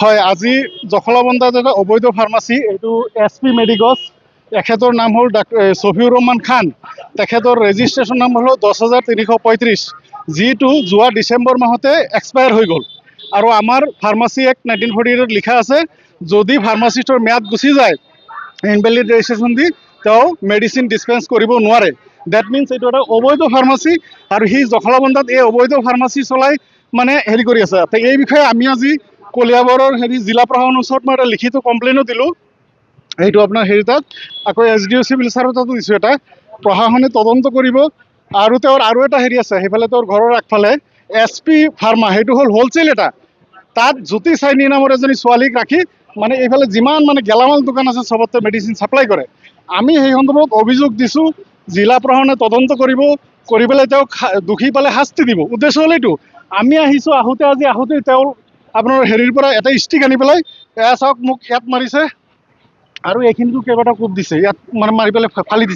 হয় আজি জখলাবন্ধাত এটা অবৈধ ফাৰ্মাচী এইটো এছ পি মেডিকছ এখেতৰ নাম হ'ল ডাক এ, ৰহমান খান। তেখেতৰ ৰেজিষ্ট্ৰেশ্যন নাম হ'ল দহ হাজাৰ তিনিশ পঁয়ত্ৰিছ যিটো যোৱা ডিচেম্বৰ মাহতে এক্সপায়াৰ হৈ গ'ল। আৰু আমাৰ ফাৰ্মাচী এক্ট নাইনটিন ফৰ্টি এইটত লিখা আছে যদি ফাৰ্মাচিষ্টৰ ম্যাদ গুচি যায় ইনভেলিড ৰেজিষ্ট্ৰেশ্যন দি তেওঁ মেডিচিন ডিছপেন্স কৰিব নোৱাৰে। ডেট মিনছ এইটো এটা অবৈধ ফাৰ্মাচী আৰু সি জখলাবন্ধাত এই অবৈধ ফাৰ্মাচী চলাই মানে হেৰি কৰি আছে। এই বিষয়ে আমি আজি কলিয়াবৰৰ হেৰি জিলা প্ৰশাসনৰ ওচৰত মই এটা লিখিত কমপ্লেইনো দিলোঁ। এইটো আপোনাৰ হেৰি তাত, আকৌ এছ ডি অ' চিভিল ছাৰৰ তাতো দিছোঁ এটা। প্ৰশাসনে তদন্ত কৰিব আৰু তেওঁৰ আৰু এটা হেৰি আছে, সেইফালে তেওঁৰ ঘৰৰ আগফালে এছ পি ফাৰ্মা, সেইটো হ'ল হ'লচেল এটা। তাত জ্যোতি চাইনী নামৰ এজনী ছোৱালীক ৰাখি মানে এইফালে যিমান মানে গেলামাল দোকান আছে, চবতে মেডিচিন ছাপ্লাই কৰে। আমি সেই সন্দৰ্ভত অভিযোগ দিছোঁ, জিলা প্ৰশাসনে তদন্ত কৰিব, কৰি পেলাই তেওঁক দোষী পালে শাস্তি দিব। উদ্দেশ্য হ'ল এইটো। আমি আহিছোঁ, আহোঁতে আজি আহোঁতে তেওঁ আপোনাৰ হেৰিৰ পৰা এটা ষ্টিক আনি পেলাই এয়া চাওক মোক ইয়াত মাৰিছে। আৰু এইখিনিতো কেইবাটাও কোব দিছে। ইয়াত মানে মাৰি পেলাই ফালি দিছে।